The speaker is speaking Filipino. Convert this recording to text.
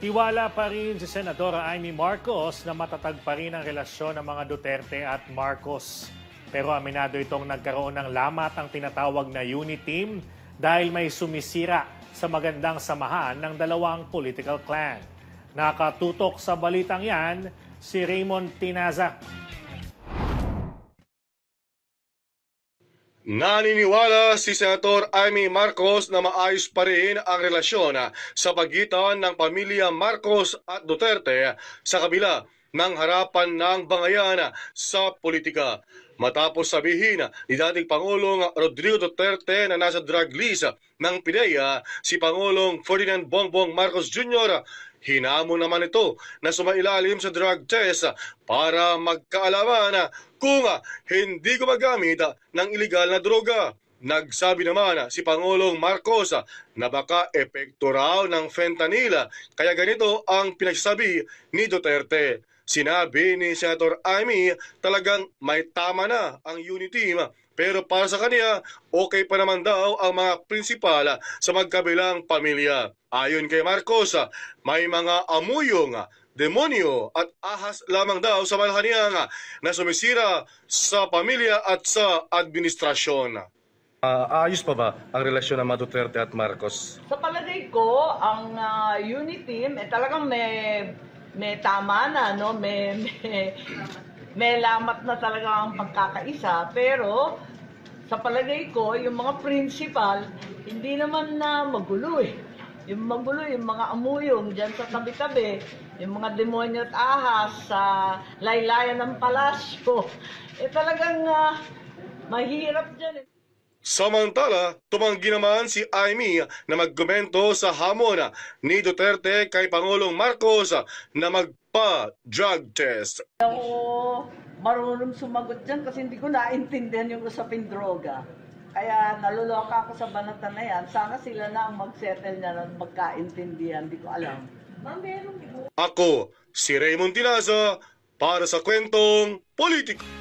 Tiwala pa rin si Senadora Amy Marcos na matatag pa rin ang relasyon ng mga Duterte at Marcos. Pero aminado itong nagkaroon ng lamat ang tinatawag na unit team dahil may sumisira sa magandang samahan ng dalawang political clan. Nakatutok sa balitang yan si Raymond Tinaza. Naniniwala si Senator Amy Marcos na maayos pa rin ang relasyon sa pagitan ng pamilya Marcos at Duterte sa kabila ng harapan ng bangayan sa politika. Matapos sabihin ni dating Pangulong Rodrigo Duterte na nasa drug list ng PIDEA si Pangulong Ferdinand Bongbong Marcos Jr., hinamon naman ito na sumailalim sa drug test para magkaalaman kung hindi gumagamit ng ilegal na droga. Nagsabi naman si Pangulong Marcos na baka epekto raw ng fentanyl kaya ganito ang pinagsasabi ni Duterte. Sinabi ni Senator Amy talagang may tama na ang unity team pero para sa kanya okay pa naman daw ang mga prinsipal sa magkabilang pamilya. Ayon kay Marcos, may mga amuyong demonyo at ahas lamang daw sa malhaniyang na sumisira sa pamilya at sa administrasyon. Ah, ayos pa ba ang relasyon ng mga Duterte at Marcos? Sa palagay ko, ang uh, unit team, eh, talagang may, may tama na, no? may, may, may lamat na talaga ang pagkakaisa. Pero, sa palagay ko, yung mga principal, hindi naman na magulo eh. Yung magulo, yung mga amuyong dyan sa tabi-tabi, yung mga demonyo at ahas sa laylayan ng palasyo, eh talagang ah, mahirap dyan eh. Samantala, tumanggi naman si Amy na magkomento sa hamon ni Duterte kay Pangulong Marcos na magpa-drug test. ako marunong sumagot dyan kasi hindi ko naintindihan yung usaping droga. Kaya naluloka ako sa banatan na yan. Sana sila na ang mag-settle niya ng magkaintindihan. Hindi ko alam. Ma, meron. Ako, si Raymond Tinaza, para sa kwentong politiko.